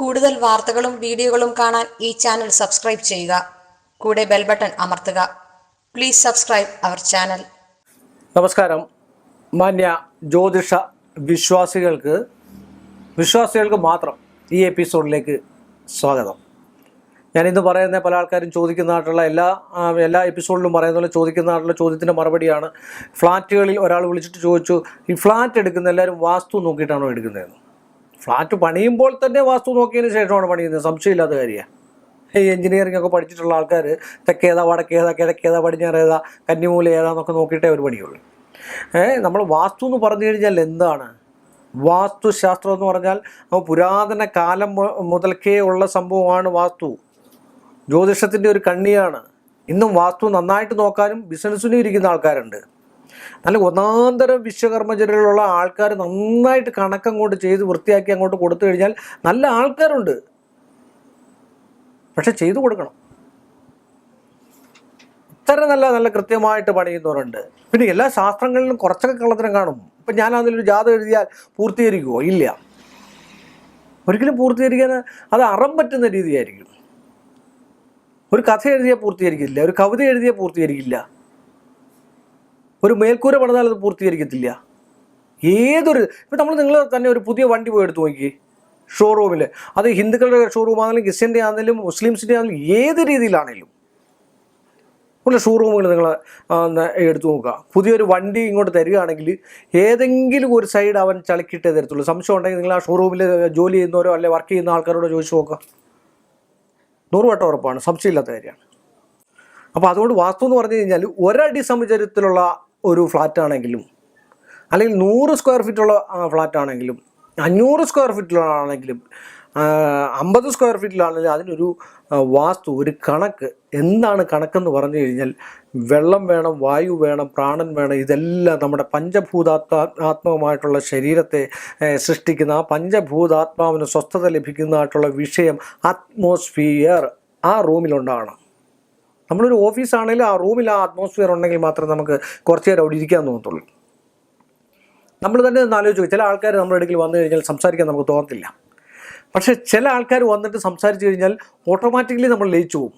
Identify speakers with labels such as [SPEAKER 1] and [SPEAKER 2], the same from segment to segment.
[SPEAKER 1] കൂടുതൽ വാർത്തകളും വീഡിയോകളും കാണാൻ ഈ ചാനൽ സബ്സ്ക്രൈബ് ചെയ്യുക. കൂടെ ബെൽ ബട്ടൺ അമർത്തുക. Please subscribe our channel.
[SPEAKER 2] നമസ്കാരം. മാന്യ ജ്യോതിഷ വിശ്വാസികൾക്ക് വിശ്വാസികൾക്ക് മാത്രം ഈ എപ്പിസോഡിലേക്ക് സ്വാഗതം. ഞാനിന്ന് പറയുന്ന പല ആൾക്കാരും ചോദിക്കുന്നതായിട്ടുള്ള എല്ലാ എല്ലാ എപ്പിസോഡിലും പറയുന്ന പോലെ ചോദിക്കുന്നതായിട്ടുള്ള ചോദ്യത്തിന്റെ മറുപടിയാണ്. ഫ്ലാറ്റുകളിൽ ഒരാൾ വിളിച്ചിട്ട് ചോദിച്ചു ഈ ഫ്ലാറ്റ് എടുക്കുന്ന എല്ലാവരും വാസ്തു നോക്കിയിട്ടാണോ എടുക്കുന്നതെന്ന്? ഫ്ലാറ്റ് പണിയുമ്പോൾ തന്നെ വാസ്തു നോക്കിയതിന് ശേഷമാണ് പണിയുന്നത്. സംശയമില്ലാത്ത കാര്യമാണ്. ഈ എഞ്ചിനീയറിംഗ് ഒക്കെ പഠിച്ചിട്ടുള്ള ആൾക്കാർ തെക്കേതാ വടക്കേതാ കിഴക്കേതാ പടിഞ്ഞാറേതാ കന്നിമൂല ഏതാന്നൊക്കെ നോക്കിയിട്ടേ അവർ പണിയുള്ളൂ. ഏഹ് നമ്മൾ വാസ്തു എന്ന് പറഞ്ഞു കഴിഞ്ഞാൽ എന്താണ്? വാസ്തുശാസ്ത്രം എന്ന് പറഞ്ഞാൽ പുരാതന കാലം മുതൽക്കേ ഉള്ള സംഭവമാണ് വാസ്തു. ജ്യോതിഷത്തിന്റെ ഒരു കണ്ണിയാണ്. ഇന്നും വാസ്തു നന്നായിട്ട് നോക്കാനും ബിസിനസ്സിനും ഇരിക്കുന്ന ആൾക്കാരുണ്ട്. നല്ല ഒന്നാന്തരം വിശ്വകർമ്മചര്യയിലുള്ള ആൾക്കാർ നന്നായിട്ട് കണക്കങ്ങോട്ട് ചെയ്ത് വൃത്തിയാക്കി അങ്ങോട്ട് കൊടുത്തു കഴിഞ്ഞാൽ നല്ല ആൾക്കാരുണ്ട്. പക്ഷെ ചെയ്തു കൊടുക്കണം. ഇത്ര നല്ല നല്ല കൃത്യമായിട്ട് പണിയുന്നവരുണ്ട്. പിന്നെ എല്ലാ ശാസ്ത്രങ്ങളിലും കുറച്ചൊക്കെ കള്ളത്തരം കാണും. ഇപ്പം ഞാൻ അതിലൊരു ജാതകം എഴുതിയാൽ പൂർത്തീകരിക്കുമോ ഇല്ല. ഒരിക്കലും പൂർത്തീകരിക്കാൻ അത് അറം പറ്റുന്ന രീതിയായിരിക്കും. ഒരു കഥ എഴുതിയാൽ പൂർത്തീകരിക്കില്ല. ഒരു കവിത എഴുതിയാൽ പൂർത്തീകരിക്കില്ല. ഒരു മേൽക്കൂര പണിതാൽ അത് പൂർത്തീകരിക്കത്തില്ല. ഏതൊരു ഇപ്പം നമ്മൾ നിങ്ങൾ തന്നെ ഒരു പുതിയ വണ്ടി പോയി എടുത്ത് നോക്കി ഷോറൂമിൽ അത് ഹിന്ദുക്കളുടെ ഷോറൂം ആണെങ്കിലും ക്രിസ്ത്യന്റെ ആണെങ്കിലും മുസ്ലിംസിന്റെ ആണെങ്കിലും ഏത് രീതിയിലാണെങ്കിലും ഉള്ള ഷോറൂമുകൾ നിങ്ങൾ എടുത്തു നോക്കുക. പുതിയൊരു വണ്ടി ഇങ്ങോട്ട് തരികയാണെങ്കിൽ ഏതെങ്കിലും ഒരു സൈഡ് അവൻ ചളിക്കിട്ടേ തരത്തുള്ളൂ. സംശയം ഉണ്ടെങ്കിൽ നിങ്ങൾ ആ ഷോറൂമിൽ ജോലി ചെയ്യുന്നവരോ അല്ലെ വർക്ക് ചെയ്യുന്ന ആൾക്കാരോട് ചോദിച്ചു നോക്കുക. നൂറ് വട്ടം ഉറപ്പാണ്. സംശയമില്ലാത്ത കാര്യമാണ്. അപ്പോൾ അതുകൊണ്ട് വാസ്തു എന്ന് പറഞ്ഞു കഴിഞ്ഞാൽ ഒരടി സമുചരത്തിലുള്ള ഒരു ഫ്ലാറ്റ് ആണെങ്കിലും അല്ലെങ്കിൽ നൂറ് സ്ക്വയർ ഫീറ്റുള്ള ഫ്ലാറ്റ് ആണെങ്കിലും അഞ്ഞൂറ് സ്ക്വയർ ഫീറ്റിലാണെങ്കിലും അമ്പത് സ്ക്വയർ ഫീറ്റിലാണെങ്കിലും അതിനൊരു വാസ്തു ഒരു കണക്ക്. എന്താണ് കണക്കെന്ന് പറഞ്ഞു കഴിഞ്ഞാൽ വെള്ളം വേണം വായു വേണം പ്രാണൻ വേണം ഇതെല്ലാം നമ്മുടെ പഞ്ചഭൂതാത്മാ ആത്മകമായിട്ടുള്ള ശരീരത്തെ സൃഷ്ടിക്കുന്ന ആ പഞ്ചഭൂതാത്മാവിന് സ്വസ്ഥത ലഭിക്കുന്നതായിട്ടുള്ള വിഷയം അറ്റ്മോസ്ഫിയർ ആ റൂമിലുണ്ടാകണം നമ്മളൊരു ഓഫീസാണെങ്കിലും ആ റൂമിൽ ആ അറ്റ്മോസ്ഫിയർ ഉണ്ടെങ്കിൽ മാത്രമേ നമുക്ക് കുറച്ച് നേരം അവിടെ ഇരിക്കാൻ തോന്നത്തുള്ളൂ. നമ്മൾ തന്നെ ഒന്ന് ആലോചിച്ച് ചില ആൾക്കാർ നമ്മുടെ ഇടയ്ക്ക് വന്നു കഴിഞ്ഞാൽ സംസാരിക്കാൻ നമുക്ക് തോന്നത്തില്ല. പക്ഷേ ചില ആൾക്കാർ വന്നിട്ട് സംസാരിച്ച് കഴിഞ്ഞാൽ ഓട്ടോമാറ്റിക്കലി നമ്മൾ ലയിച്ചു പോകും.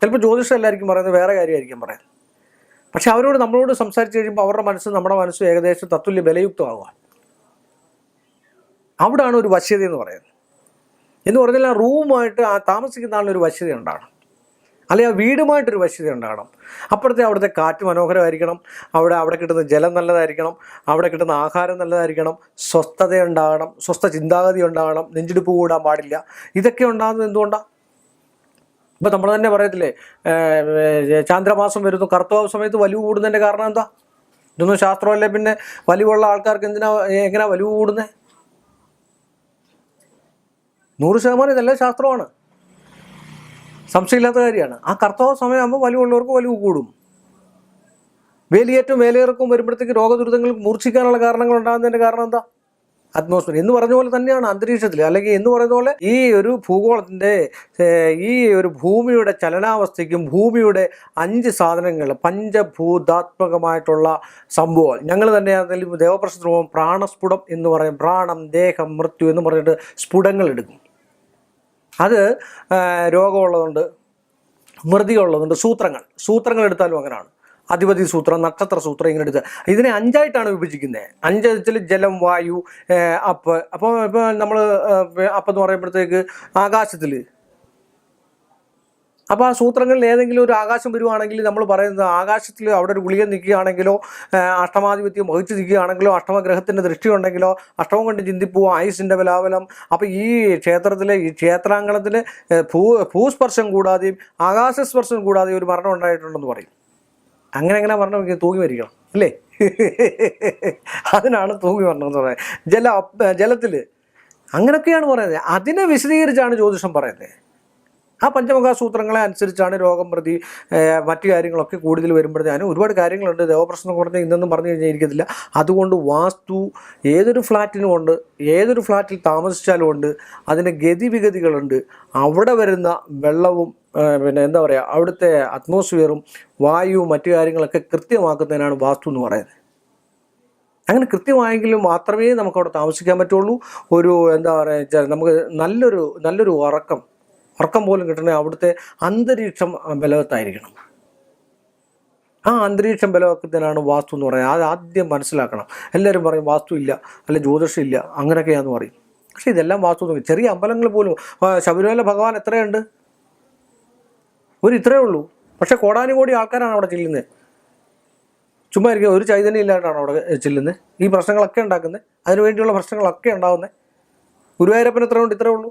[SPEAKER 2] ചിലപ്പോൾ ജ്യോതിഷം എല്ലാവർക്കും പറയുന്നത് വേറെ കാര്യമായിരിക്കും പറയുന്നത്. പക്ഷെ അവരോട് നമ്മളോട് സംസാരിച്ച് കഴിയുമ്പോൾ അവരുടെ മനസ്സ് നമ്മുടെ മനസ്സ് ഏകദേശം തത്തുല്യ ബലയുക്തമാകുക അവിടാണ് ഒരു വശ്യത എന്ന് പറയുന്നത്. എന്ന് പറഞ്ഞാൽ ആ റൂമായിട്ട് ആ താമസിക്കുന്ന ആളിനൊരു വശ്യത ഉണ്ടാകണം. അല്ലെങ്കിൽ ആ വീടുമായിട്ടൊരു വശ്യത ഉണ്ടാകണം. അപ്പുറത്തെ അവിടുത്തെ കാറ്റ് മനോഹരമായിരിക്കണം. അവിടെ അവിടെ കിട്ടുന്ന ജലം നല്ലതായിരിക്കണം. അവിടെ കിട്ടുന്ന ആഹാരം നല്ലതായിരിക്കണം. സ്വസ്ഥത ഉണ്ടാകണം. സ്വസ്ഥ ചിന്താഗതി ഉണ്ടാകണം. നെഞ്ചിടിപ്പ് കൂടാൻ പാടില്ല. ഇതൊക്കെ ഉണ്ടാകുന്നത് എന്തുകൊണ്ടാണ് ഇപ്പം നമ്മൾ തന്നെ പറയത്തില്ലേ ചാന്ദ്രമാസം വരുന്നു കർത്തവ സമയത്ത് വലിവ് കൂടുന്നതിന്റെ കാരണം എന്താ? ഇതൊന്നും ശാസ്ത്രമല്ലേ പിന്നെ വലിവുള്ള ആൾക്കാർക്ക് എന്തിനാ എങ്ങനെയാ വലിവ് കൂടുന്നത് നൂറ് ശതമാനം ഇതെല്ലാം ശാസ്ത്രമാണ്. സംശയമില്ലാത്ത കാര്യമാണ്. ആ കർത്തവ സമയമാകുമ്പോൾ വലിവുള്ളവർക്ക് വലിവ് കൂടും. വേലിയേറ്റവും വേലയിറക്കവും വരുമ്പോഴത്തേക്ക് രോഗദുരിതങ്ങൾ മൂർച്ഛിക്കാനുള്ള കാരണങ്ങൾ ഉണ്ടാകുന്നതിന്റെ കാരണം എന്താ? അറ്റ്മോസ്ഫിയർ എന്ന് പറഞ്ഞ പോലെ തന്നെയാണ് അന്തരീക്ഷത്തിൽ അല്ലെങ്കിൽ എന്ന് പറയുന്ന പോലെ ഈ ഒരു ഭൂഗോളത്തിന്റെ ഈ ഒരു ഭൂമിയുടെ ചലനാവസ്ഥയ്ക്കും ഭൂമിയുടെ അഞ്ച് സാധനങ്ങൾ പഞ്ചഭൂതാത്മകമായിട്ടുള്ള സംഭവം. ഞങ്ങൾ തന്നെ ദേവപ്രശ്നവും പ്രാണസ്ഫുടം എന്ന് പറയും. പ്രാണം ദേഹം മൃത്യു എന്ന് പറഞ്ഞിട്ട് സ്ഫുടങ്ങൾ എടുക്കും. അത് രോഗമുള്ളതുണ്ട് മൃതിയുള്ളതുണ്ട് സൂത്രങ്ങൾ സൂത്രങ്ങൾ എടുത്താലും അങ്ങനെയാണ് അധിപതി സൂത്രം നക്ഷത്ര സൂത്രം ഇങ്ങനെ എടുത്ത്. ഇതിനെ അഞ്ചായിട്ടാണ് വിഭജിക്കുന്നത് അഞ്ച് വെച്ചാൽ ജലം വായു അപ്പ്. അപ്പോൾ ഇപ്പോൾ നമ്മൾ അപ്പം എന്ന് പറയുമ്പോഴത്തേക്ക് ആകാശത്തിൽ അപ്പോൾ ആ സൂത്രങ്ങളിൽ ഏതെങ്കിലും ഒരു ആകാശം വരുവാണെങ്കിൽ നമ്മൾ പറയുന്നത് ആകാശത്തിൽ അവിടെ ഒരു ഗുളിക നിൽക്കുകയാണെങ്കിലോ അഷ്ടമാധിപത്യം വഹിച്ച് നിൽക്കുകയാണെങ്കിലോ അഷ്ടമഗ്രഹത്തിന്റെ ദൃഷ്ടി ഉണ്ടെങ്കിലോ അഷ്ടമം കൊണ്ട് ചിന്തിപ്പോ ആയുസിന്റെ ബലാബലം. അപ്പോൾ ഈ ക്ഷേത്രത്തിലെ ഈ ക്ഷേത്രാങ്കണത്തിൽ ഭൂ ഭൂസ്പർശം കൂടാതെയും ആകാശസ്പർശം കൂടാതെയും ഒരു മരണം ഉണ്ടായിട്ടുണ്ടെന്ന് പറയും. അങ്ങനെ അങ്ങനെ മരണം തൂങ്ങി മരിക്കണം അല്ലേ? അതിനാണ് തൂങ്ങി മരണം എന്ന് പറയുന്നത്. ജല ജലത്തിൽ അങ്ങനെയൊക്കെയാണ് പറയുന്നത്. അതിനെ വിശദീകരിച്ചാണ് ജ്യോതിഷം പറയുന്നത്. ആ പഞ്ചമുഖാസൂത്രങ്ങളെ അനുസരിച്ചാണ് രോഗം പ്രതി മറ്റു കാര്യങ്ങളൊക്കെ കൂടുതൽ വരുമ്പോഴത്തേനും ഒരുപാട് കാര്യങ്ങളുണ്ട്. ദേവപ്രശ്നം കുറഞ്ഞ ഇന്നൊന്നും പറഞ്ഞു കഴിഞ്ഞാൽ ഇരിക്കത്തില്ല. അതുകൊണ്ട് വാസ്തു ഏതൊരു ഫ്ലാറ്റിനും ഉണ്ട് ഏതൊരു ഫ്ലാറ്റിൽ താമസിച്ചാലും ഉണ്ട് അതിന് ഗതിവിഗതികളുണ്ട്. അവിടെ വരുന്ന വെള്ളവും പിന്നെ എന്താ പറയുക അവിടുത്തെ അറ്റ്മോസ്ഫിയറും വായുവും മറ്റു കാര്യങ്ങളൊക്കെ കൃത്യമാക്കുന്നതിനാണ് വാസ്തു എന്ന് പറയുന്നത്. അങ്ങനെ കൃത്യമായെങ്കിൽ മാത്രമേ നമുക്ക് അവിടെ താമസിക്കാൻ പറ്റുള്ളൂ. ഒരു എന്താ പറയുക നമുക്ക് നല്ലൊരു നല്ലൊരു ഉറക്കം ഉറക്കം പോലും കിട്ടണേ അവിടുത്തെ അന്തരീക്ഷം ബലവത്തായിരിക്കണം. ആ അന്തരീക്ഷം ബലവാക്കത്തിനാണ് വാസ്തു എന്ന് പറയുന്നത്. അത് ആദ്യം മനസ്സിലാക്കണം. എല്ലാവരും പറയും വാസ്തു ഇല്ല അല്ല ജ്യോതിഷം ഇല്ല അങ്ങനെയൊക്കെയാന്ന് പറയും. പക്ഷെ ഇതെല്ലാം വാസ്തു നോക്കി ചെറിയ അമ്പലങ്ങൾ പോലും ശബരിമല ഭഗവാൻ എത്രയുണ്ട്? ഒരു ഇത്രയേ ഉള്ളൂ. പക്ഷെ കോടാനുകോടി ആൾക്കാരാണ് അവിടെ ചെല്ലുന്നത്. ചുമ്മാ ഇരിക്കുക ഒരു ചൈതന്യം ഇല്ലാണ്ടാണ് അവിടെ ചെല്ലുന്നത്. ഈ പ്രശ്നങ്ങളൊക്കെ ഉണ്ടാക്കുന്നത്. അതിനുവേണ്ടിയുള്ള പ്രശ്നങ്ങളൊക്കെ ഉണ്ടാകുന്നത് ഗുരുവായൂരപ്പൻ എത്രയുണ്ട്? ഇത്രയേ ഇത്രേ ഉള്ളൂ.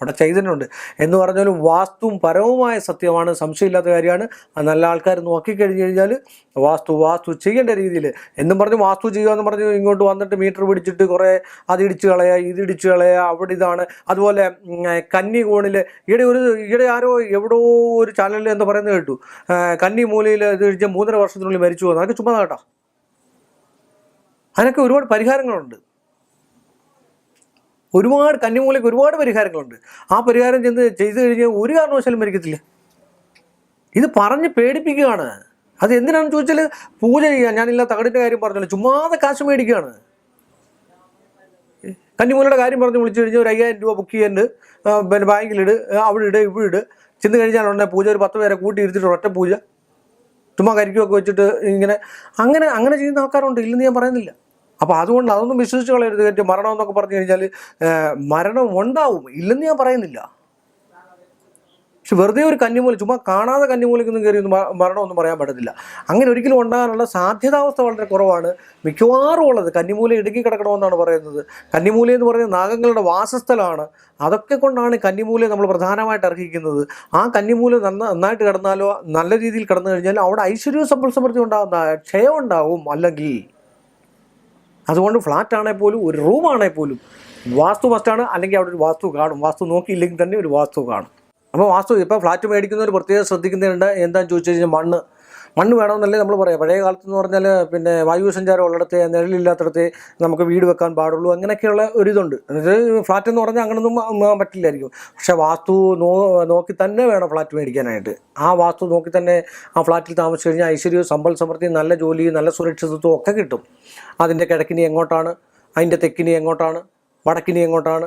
[SPEAKER 2] അവിടെ ചെയ്തിട്ടുണ്ട്. എന്ന് പറഞ്ഞാലും വാസ്തുവും പരവുമായ സത്യമാണ് സംശയമില്ലാത്ത കാര്യമാണ്. നല്ല ആൾക്കാർ നോക്കിക്കഴിഞ്ഞ് കഴിഞ്ഞാൽ വാസ്തു വാസ്തു ചെയ്യേണ്ട രീതിയിൽ. എന്നും പറഞ്ഞു വാസ്തു ചെയ്യുക എന്ന് പറഞ്ഞു ഇങ്ങോട്ട് വന്നിട്ട് മീറ്റർ പിടിച്ചിട്ട് കുറേ അത് ഇടിച്ച് കളയുക ഇത് ഇടിച്ച് കളയുക അവിടെ ഇതാണ്. അതുപോലെ കന്നി കോണിൽ ഈയിടെ ഒരു ഈയിടെ ആരോ എവിടോ ഒരു ചാനലിൽ എന്താ പറയുന്നത് കേട്ടു. കന്നി മൂലയിൽ ഇത് മൂന്നര വർഷത്തിനുള്ളിൽ മരിച്ചു പോകുന്നു അതൊക്കെ ചുമ്മാ കേട്ടോ. അതിനൊക്കെ ഒരുപാട് പരിഹാരങ്ങളുണ്ട്. ഒരുപാട് കന്നിമൂലയ്ക്ക് ഒരുപാട് പരിഹാരങ്ങളുണ്ട്. ആ പരിഹാരം ചെന്ന് ചെയ്തു കഴിഞ്ഞാൽ ഒരു കാരണവശാലും മരിക്കത്തില്ല. ഇത് പറഞ്ഞ് പേടിപ്പിക്കുകയാണ്. അത് എന്തിനാണെന്ന് ചോദിച്ചാൽ പൂജ ചെയ്യാൻ. ഞാനില്ല തകടിന്റെ കാര്യം പറഞ്ഞല്ലോ. ചുമ്മാതെ കാശ് മേടിക്കുകയാണ്. കന്നിമൂലയുടെ കാര്യം പറഞ്ഞ് വിളിച്ചു കഴിഞ്ഞാൽ ഒരു അയ്യായിരം രൂപ ബുക്ക് ചെയ്യുന്നുണ്ട് പിന്നെ ബാങ്കിലിട്. അവിടെ ഇട് ഇവിടെ ഇട് ചെന്ന് കഴിഞ്ഞാൽ ഉടനെ പൂജ ഒരു പത്ത് പേരെ കൂട്ടി ഇരുത്തിട്ട് ഒറ്റ പൂജ. ചുമ്മാ കരിക്കുമൊക്കെ വെച്ചിട്ട് ഇങ്ങനെ. അങ്ങനെ അങ്ങനെ ചെയ്യുന്ന ആൾക്കാരുണ്ട്. ഇല്ലെന്ന് ഞാൻ പറയുന്നില്ല. അപ്പോൾ അതുകൊണ്ട് അതൊന്നും വിശ്വസിച്ച് കളയരുത്. എന്റെ മരണം എന്നൊക്കെ പറഞ്ഞു കഴിഞ്ഞാൽ മരണം ഉണ്ടാവും. ഇല്ലെന്ന് ഞാൻ പറയുന്നില്ല. പക്ഷെ വെറുതെ ഒരു കന്നിമൂല ചുമ്മാ കാണാതെ കന്നിമൂലക്കൊന്നും കയറി മരണമൊന്നും പറയാൻ പറ്റത്തില്ല. അങ്ങനെ ഒരിക്കലും ഉണ്ടാകാനുള്ള സാധ്യതാവസ്ഥ വളരെ കുറവാണ്. മിക്കവാറും ഉള്ളത് കന്നിമൂല ഇടുക്കി കിടക്കണമെന്നാണ് പറയുന്നത്. കന്നിമൂല എന്ന് പറയുന്നത് നാഗങ്ങളുടെ വാസസ്ഥലമാണ്. അതൊക്കെ കൊണ്ടാണ് കന്നിമൂലയെ നമ്മൾ പ്രധാനമായിട്ട് അർഹിക്കുന്നത്. ആ കന്നിമൂല നന്ന നന്നായിട്ട് കിടന്നാലോ നല്ല രീതിയിൽ കിടന്നു കഴിഞ്ഞാൽ അവിടെ ഐശ്വര്യവും സമ്പൽ സമൃദ്ധി ഉണ്ടാകുന്ന ക്ഷയം ഉണ്ടാവും. അല്ലെങ്കിൽ അതുകൊണ്ട് ഫ്ലാറ്റ് ആണെങ്കിൽ പോലും ഒരു റൂം ആണെങ്കിൽ പോലും വാസ്തു മസ്റ്റാണ്. അല്ലെങ്കിൽ അവിടെ ഒരു വാസ്തു കാണും. വാസ്തു നോക്കിയില്ലെങ്കിൽ തന്നെ ഒരു വാസ്തു കാണും. അപ്പോൾ വാസ്തു ഇപ്പോൾ ഫ്ലാറ്റ് മേടിക്കുന്നവർ പ്രത്യേകം ശ്രദ്ധിക്കുന്നുണ്ട്. എന്താണെന്ന് ചോദിച്ചു കഴിഞ്ഞാൽ മണ്ണ്. മണ്ണ് വേണമെന്നല്ലേ നമ്മൾ പറയാം. പഴയ കാലത്ത് എന്ന് പറഞ്ഞാൽ പിന്നെ വായു സഞ്ചാരം ഉള്ളിടത്ത് നിഴലില്ലാത്തടത്ത് നമുക്ക് വീട് വെക്കാൻ പാടുള്ളൂ അങ്ങനെയൊക്കെയുള്ള ഒരു ഇതുണ്ട്. അതായത് ഫ്ലാറ്റ് എന്ന് പറഞ്ഞാൽ അങ്ങനൊന്നും പറ്റില്ലായിരിക്കും. പക്ഷെ വാസ്തു നോ നോക്കി തന്നെ വേണം ഫ്ലാറ്റ് മേടിക്കാനായിട്ട്. ആ വാസ്തു നോക്കി തന്നെ ആ ഫ്ലാറ്റിൽ താമസിച്ച് കഴിഞ്ഞാൽ ഐശ്വര്യവും സമ്പൽ സമൃദ്ധിയും നല്ല ജോലിയും നല്ല സുരക്ഷിതത്വവും ഒക്കെ കിട്ടും. അതിന്റെ കിഴക്കിനി എങ്ങോട്ടാണ്? അതിന്റെ തെക്കിനി എങ്ങോട്ടാണ്? വടക്കിനി എങ്ങോട്ടാണ്?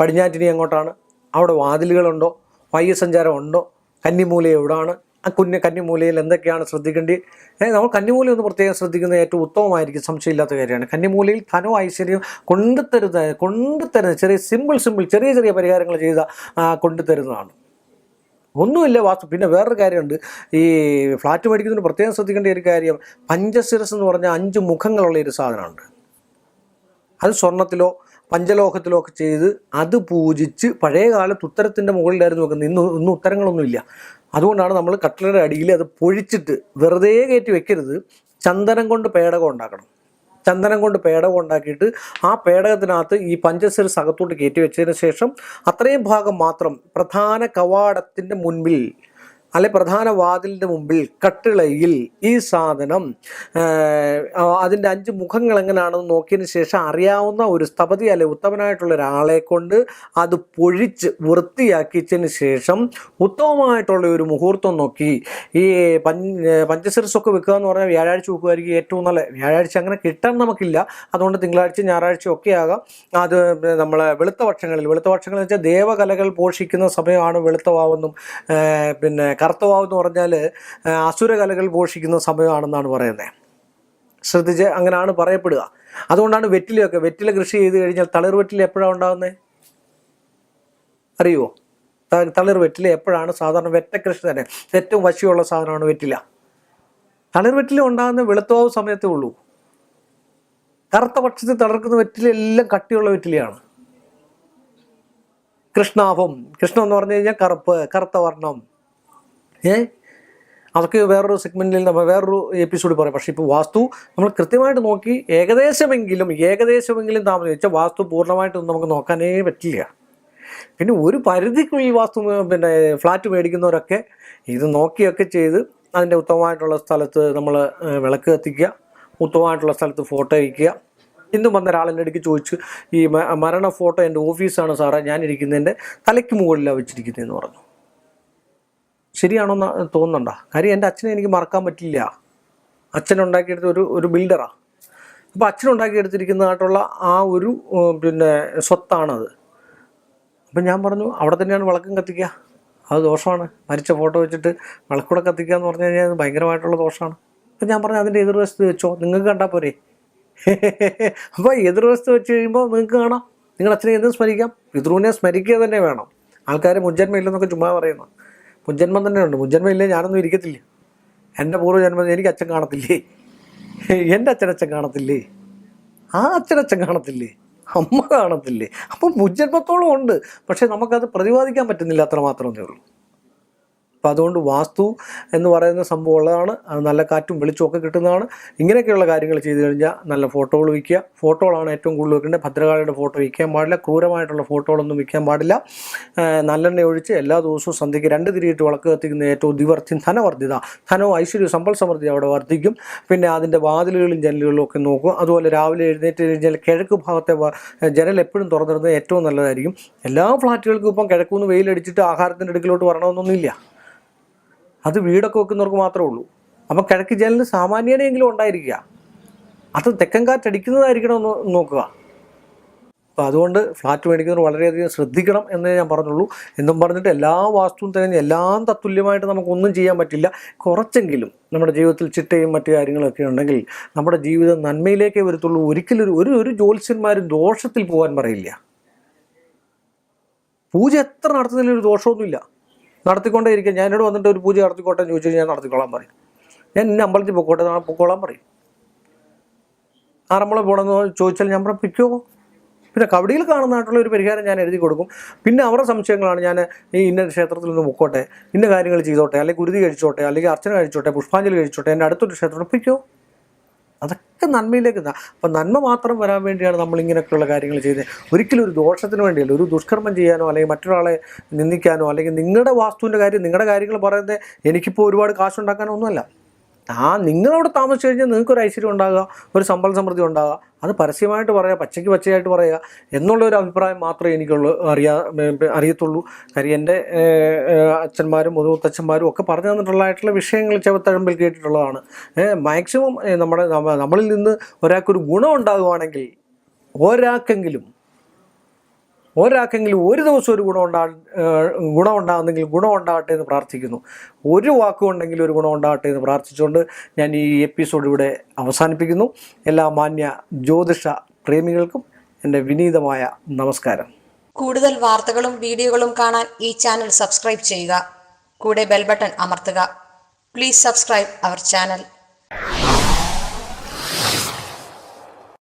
[SPEAKER 2] പടിഞ്ഞാറ്റിനി എങ്ങോട്ടാണ്? അവിടെ വാതിലുകളുണ്ടോ? വയ്യസഞ്ചാരം ഉണ്ടോ? കന്നിമൂല എവിടാണ്? ആ കുഞ്ഞ് കന്നിമൂലയിൽ എന്തൊക്കെയാണ് ശ്രദ്ധിക്കേണ്ടത് ഏ, നമ്മൾ കന്നിമൂല ഒന്ന് പ്രത്യേകം ശ്രദ്ധിക്കുന്നത് ഏറ്റവും ഉത്തമമായിരിക്കും സംശയമില്ലാത്ത കാര്യമാണ്. കന്നിമൂലയിൽ ധനവും ഐശ്വര്യം കൊണ്ടുതരുന്ന കൊണ്ടുതരുന്ന ചെറിയ സിമ്പിൾ സിമ്പിൾ ചെറിയ ചെറിയ പരിഹാരങ്ങൾ ചെയ്ത കൊണ്ടുതരുന്നതാണ്. ഒന്നുമില്ല വാസ്തു പിന്നെ വേറൊരു കാര്യമുണ്ട്. ഈ ഫ്ലാറ്റ് മേടിക്കുന്നതിന് പ്രത്യേകം ശ്രദ്ധിക്കേണ്ട ഒരു കാര്യം പഞ്ചസിരസ് എന്ന് പറഞ്ഞാൽ അഞ്ച് മുഖങ്ങളുള്ള ഒരു സാധനമുണ്ട്. അത് സ്വർണത്തിലോ പഞ്ചലോഹത്തിലോ ഒക്കെ ചെയ്ത് അത് പൂജിച്ച് പഴയ കാലത്ത് ഉത്തരത്തിന്റെ മുകളിലായിരുന്നു നോക്കുന്നത് ഇന്ന് ഇന്ന് ഉത്തരങ്ങളൊന്നുമില്ല. അതുകൊണ്ടാണ് നമ്മൾ കട്ടിലയുടെ അടിയിൽ അത് പൊഴിച്ചിട്ട് വെറുതെ കയറ്റി വെക്കരുത്. ചന്ദനം കൊണ്ട് പേടകം ഉണ്ടാക്കണം. ചന്ദനം കൊണ്ട് പേടകം ഉണ്ടാക്കിയിട്ട് ആ പേടകത്തിനകത്ത് ഈ പഞ്ചസരസ് അകത്തോട്ട് കയറ്റി വെച്ചതിന് ശേഷം അത്രയും ഭാഗം മാത്രം പ്രധാന കവാടത്തിന്റെ മുൻപിൽ അല്ലെ പ്രധാന വാതിലിന്റെ മുമ്പിൽ കട്ടിളയിൽ ഈ സാധനം അതിന്റെ അഞ്ച് മുഖങ്ങൾ എങ്ങനെയാണെന്ന് നോക്കിയതിന് ശേഷം അറിയാവുന്ന ഒരു സ്ഥപതി അല്ലെ ഉത്തമനായിട്ടുള്ള ഒരാളെ കൊണ്ട് അത് പൊഴിച്ച് വൃത്തിയാക്കിച്ചതിന് ശേഷം ഉത്തമമായിട്ടുള്ള ഒരു മുഹൂർത്തം നോക്കി. ഈ പഞ്ചസരസൊക്കെ വെക്കുക എന്ന് പറഞ്ഞാൽ വ്യാഴാഴ്ച വെക്കുമായിരിക്കും ഏറ്റവും നല്ല. വ്യാഴാഴ്ച അങ്ങനെ കിട്ടാൻ നമുക്കില്ല. അതുകൊണ്ട് തിങ്കളാഴ്ച ഞായറാഴ്ച ഒക്കെ ആകാം. അത് നമ്മളെ വെളുത്ത പക്ഷങ്ങളിൽ വെളുത്ത പക്ഷങ്ങൾ വെച്ചാൽ ദേവകലകൾ പോഷിക്കുന്ന സമയമാണ് വെളുത്തവാവെന്നും പിന്നെ കറുത്തവാവ് എന്ന് പറഞ്ഞാൽ അസുരകലകൾ പോഷിക്കുന്ന സമയമാണെന്നാണ് പറയുന്നത് ശ്രദ്ധിച്ച് അങ്ങനെയാണ് പറയപ്പെടുക. അതുകൊണ്ടാണ് വെറ്റിലയൊക്കെ വെറ്റില കൃഷി ചെയ്ത് കഴിഞ്ഞാൽ തളിർ വെറ്റില എപ്പോഴാണ് ഉണ്ടാകുന്നത് അറിയുമോ തളിർ വെറ്റില എപ്പോഴാണ് സാധാരണ വെറ്റ കൃഷി തന്നെ ഏറ്റവും വശിയുള്ള സാധനമാണ് വെറ്റില. തളിർ വെറ്റില ഉണ്ടാകുന്ന വെളുത്തവാവ് സമയത്തേ ഉള്ളൂ. കറുത്ത പക്ഷത്തിൽ തളർക്കുന്ന വെറ്റില എല്ലാം കട്ടിയുള്ള വെറ്റിലയാണ്. കൃഷ്ണാഭം കൃഷ്ണം എന്ന് പറഞ്ഞു കഴിഞ്ഞാൽ കറുപ്പ് കറുത്ത വർണം. ഏ? അതൊക്കെ വേറൊരു സെഗ്മെന്റിൽ നമ്മൾ വേറൊരു എപ്പിസോഡ് പറയാം. പക്ഷേ ഇപ്പോൾ വാസ്തു നമ്മൾ കൃത്യമായിട്ട് നോക്കി ഏകദേശമെങ്കിലും ഏകദേശമെങ്കിലും താമസം വെച്ചാൽ വാസ്തു പൂർണമായിട്ടൊന്നും നമുക്ക് നോക്കാനേ പറ്റില്ല. പിന്നെ ഒരു പരിധിക്കുള്ളിൽ വാസ്തു പിന്നെ ഫ്ലാറ്റ് മേടിക്കുന്നവരൊക്കെ ഇത് നോക്കിയൊക്കെ ചെയ്ത് അതിന്റെ ഉത്തമമായിട്ടുള്ള സ്ഥലത്ത് നമ്മൾ വിളക്ക് കത്തിക്കുക ഉത്തമമായിട്ടുള്ള സ്ഥലത്ത് ഫോട്ടോ വയ്ക്കുക ഇന്നും വന്ന ഒരാളെന്റെ അടുക്ക് ചോദിച്ചു ഈ മരണ ഫോട്ടോ എന്റെ ഓഫീസാണ് സാറേ ഞാനിരിക്കുന്നതിന്റെ തലയ്ക്ക് മുകളിലാണ് വെച്ചിരിക്കുന്നതെന്ന് പറഞ്ഞു. ശരിയാണോന്ന് തോന്നുന്നുണ്ടോ? കാര്യം എന്റെ അച്ഛനെ എനിക്ക് മറക്കാൻ പറ്റില്ല. അച്ഛൻ ഉണ്ടാക്കിയെടുത്ത ഒരു ഒരു ബിൽഡറാണ് അപ്പോൾ അച്ഛനുണ്ടാക്കിയെടുത്തിരിക്കുന്നതായിട്ടുള്ള ആ ഒരു പിന്നെ സ്വത്താണത്. അപ്പം ഞാൻ പറഞ്ഞു അവിടെ തന്നെയാണ് വിളക്കും കത്തിക്കുക. അത് ദോഷമാണ്. മരിച്ച ഫോട്ടോ വെച്ചിട്ട് വിളക്കൂടെ കത്തിക്കുക എന്ന് പറഞ്ഞു കഴിഞ്ഞാൽ അത് ഭയങ്കരമായിട്ടുള്ള ദോഷമാണ്. അപ്പം ഞാൻ പറഞ്ഞു അതിന്റെ എതിർവശത്ത് വെച്ചോ. നിങ്ങൾക്ക് കണ്ടാൽ പോരെ. അപ്പോൾ എതിർവശത്ത് വെച്ച് കഴിയുമ്പോൾ നിങ്ങൾക്ക് കാണാം. നിങ്ങൾ അച്ഛനെ എന്തും സ്മരിക്കാം. പിതൃവിനെ സ്മരിക്കുക തന്നെ വേണം. ആൾക്കാർ മുൻജന്മയില്ലെന്നൊക്കെ ചുമ്മാ പറയുന്നു. മുജ്ജന്മം തന്നെ ഉണ്ട് ഇല്ലേ ഞാനൊന്നും ഇരിക്കത്തില്ല? എന്റെ പൂർവജന്മം എനിക്ക് അച്ഛൻ കാണത്തില്ലേ? എന്റെ അച്ഛനച്ഛൻ കാണത്തില്ലേ? ആ അച്ഛനച്ഛൻ കാണത്തില്ലേ? അമ്മ കാണത്തില്ലേ? അപ്പം മുജ്ജന്മത്തോളം ഉണ്ട്. പക്ഷേ നമുക്കത് പ്രതിപാദിക്കാൻ പറ്റുന്നില്ല അത്ര മാത്രമേ ഉള്ളൂ. അപ്പം അതുകൊണ്ട് വാസ്തു എന്ന് പറയുന്ന സംഭവം ഉള്ളതാണ്. നല്ല കാറ്റും വെളിച്ചമൊക്കെ കിട്ടുന്നതാണ്. ഇങ്ങനെയൊക്കെയുള്ള കാര്യങ്ങൾ ചെയ്തു കഴിഞ്ഞാൽ നല്ല ഫോട്ടോകൾ വയ്ക്കുക. ഫോട്ടോകളാണ് ഏറ്റവും കൂടുതൽ വെക്കേണ്ടത്. ഭദ്രകാളിയുടെ ഫോട്ടോ വയ്ക്കാൻ പാടില്ല. ക്രൂരമായിട്ടുള്ള ഫോട്ടോകളൊന്നും വയ്ക്കാൻ പാടില്ല. നല്ലെണ്ണ ഒഴിച്ച് എല്ലാ ദിവസവും സന്ധ്യയ്ക്ക് രണ്ട് തിരിയിട്ട് വിളക്ക് കത്തിക്കുന്ന ഏറ്റവും ദിവർത്തി ധനവർദ്ധിത ധനവും ഐശ്വര്യവും സമ്പൽ സമൃദ്ധി അവിടെ വർദ്ധിക്കും. പിന്നെ അതിന്റെ വാതിലുകളും ജനലുകളും ഒക്കെ നോക്കുക. അതുപോലെ രാവിലെ എഴുന്നേറ്റ് കഴിഞ്ഞാൽ കിഴക്ക് ഭാഗത്തെ ജനൽ എപ്പോഴും തുറന്നിരുന്നത് ഏറ്റവും നല്ലതായിരിക്കും. എല്ലാ ഫ്ലാറ്റുകൾക്കും ഇപ്പം കിഴക്കുനിന്ന് വെയിലടിച്ചിട്ട് ആഹാരത്തിന്റെ അടുക്കിലോട്ട് വരണമെന്നൊന്നുമില്ല. അത് വീടൊക്കെ വെക്കുന്നവർക്ക് മാത്രമേ ഉള്ളൂ. അപ്പോൾ കിഴക്ക് ജനലിന് സാമാന്യനെങ്കിലും ഉണ്ടായിരിക്കുക. അത് തെക്കൻ കാറ്റടിക്കുന്നതായിരിക്കണം എന്ന് നോക്കുക. അപ്പോൾ അതുകൊണ്ട് ഫ്ലാറ്റ് മേടിക്കുന്നവർ വളരെയധികം ശ്രദ്ധിക്കണം എന്നേ ഞാൻ പറഞ്ഞുള്ളൂ. എന്നും പറഞ്ഞിട്ട് എല്ലാ വാസ്തുവും തികഞ്ഞ് എല്ലാം തത്തുല്യമായിട്ട് നമുക്കൊന്നും ചെയ്യാൻ പറ്റില്ല. കുറച്ചെങ്കിലും നമ്മുടെ ജീവിതത്തിൽ ചിട്ടയും മറ്റു കാര്യങ്ങളൊക്കെ ഉണ്ടെങ്കിൽ നമ്മുടെ ജീവിതം നന്മയിലേക്കേ വരത്തുള്ളൂ. ഒരിക്കലും ഒരു ഒരു ജ്യോത്സ്യന്മാരും ദോഷത്തിൽ പോകാൻ പറയില്ല. പൂജ എത്ര നടത്തുന്നതിലൊരു ദോഷമൊന്നുമില്ല. നടത്തിക്കൊണ്ടേ ഇരിക്കുക ഞാൻ എന്നോട് വന്നിട്ട് ഒരു പൂജ നടത്തിക്കോട്ടെ എന്ന് ചോദിച്ചു കഴിഞ്ഞാൽ ഞാൻ നടത്തിക്കോളാൻ പറയും. ഞാൻ ഇന്ന അമ്പലത്തിൽ പൊക്കോട്ടെ നാളെ പൊക്കോളാൻ പറയും. ആറന്മുള പോകണമെന്ന് ചോദിച്ചാൽ ഞാൻ പറയും പിക്കോ പിന്നെ കവടിയിൽ കാണുന്നതായിട്ടുള്ള ഒരു പരിഹാരം ഞാൻ എഴുതി കൊടുക്കും. പിന്നെ അവരുടെ സംശയങ്ങളാണ് ഞാൻ ഈ ഇന്ന ക്ഷേത്രത്തിൽ നിന്ന് പൊക്കോട്ടെ ഇന്ന കാര്യങ്ങൾ ചെയ്തോട്ടെ അല്ലെങ്കിൽ കുരുതി കഴിച്ചോട്ടെ അല്ലെങ്കിൽ അർച്ചന കഴിച്ചോട്ടെ പുഷ്പാഞ്ജലി കഴിച്ചോട്ടെ എന്റെ അടുത്തൊരു ക്ഷേത്രം പിക്കോ അതൊക്കെ നന്മയിലേക്ക് അപ്പോൾ അപ്പം നന്മ മാത്രം വരാൻ വേണ്ടിയാണ് നമ്മൾ ഇങ്ങനെയൊക്കെയുള്ള കാര്യങ്ങൾ ചെയ്യുന്നത്. ഒരിക്കലും ഒരു ദോഷത്തിന് വേണ്ടിയല്ല. ഒരു ദുഷ്കർമ്മം ചെയ്യാനോ അല്ലെങ്കിൽ മറ്റൊരാളെ നിന്ദിക്കാനോ അല്ലെങ്കിൽ നിങ്ങളുടെ വാസ്തുവിന്റെ കാര്യം നിങ്ങളുടെ കാര്യങ്ങൾ പറയുന്നത് എനിക്കിപ്പോൾ ഒരുപാട് കാശുണ്ടാക്കാനോ ഒന്നുമല്ല. ആ നിങ്ങളവിടെ താമസിച്ച് കഴിഞ്ഞാൽ നിങ്ങൾക്ക് ഒരു ഐശ്വര്യം ഉണ്ടാകുക ഒരു സമ്പൽ സമൃദ്ധി ഉണ്ടാകുക അത് പരസ്യമായിട്ട് പറയുക പച്ചയ്ക്ക് പച്ചയായിട്ട് പറയുക എന്നുള്ള ഒരു അഭിപ്രായം മാത്രമേ എനിക്കുള്ളൂ അറിയാ അറിയത്തുള്ളൂ. കാര്യം എന്റെ അച്ഛന്മാരും മുതുമുത്തച്ഛന്മാരും ഒക്കെ പറഞ്ഞു തന്നിട്ടുള്ളതായിട്ടുള്ള വിഷയങ്ങൾ ചെവത്തഴമ്പിൽ കേട്ടിട്ടുള്ളതാണ്. മാക്സിമം നമ്മുടെ നമ്മളിൽ നിന്ന് ഒരാൾക്കൊരു ഗുണം ഉണ്ടാകുവാണെങ്കിൽ ഒരാൾക്കെങ്കിലും ഒരാൾക്കെങ്കിലും ഒരു ദിവസം ഒരു ഗുണം ഉണ്ടാ ഗുണം ഉണ്ടാകുന്നെങ്കിൽ ഗുണം എന്ന് പ്രാർത്ഥിക്കുന്നു. ഒരു വാക്കുകൊണ്ടെങ്കിൽ ഒരു ഗുണം എന്ന് പ്രാർത്ഥിച്ചുകൊണ്ട് ഞാൻ ഈ എപ്പിസോഡ് ഇവിടെ അവസാനിപ്പിക്കുന്നു. എല്ലാ മാന്യ ജ്യോതിഷ പ്രേമികൾക്കും എന്റെ വിനീതമായ നമസ്കാരം.
[SPEAKER 1] കൂടുതൽ വാർത്തകളും വീഡിയോകളും കാണാൻ ഈ ചാനൽ സബ്സ്ക്രൈബ് ചെയ്യുക. കൂടെ ബെൽ ബട്ടൺ അമർത്തുക. Please subscribe our channel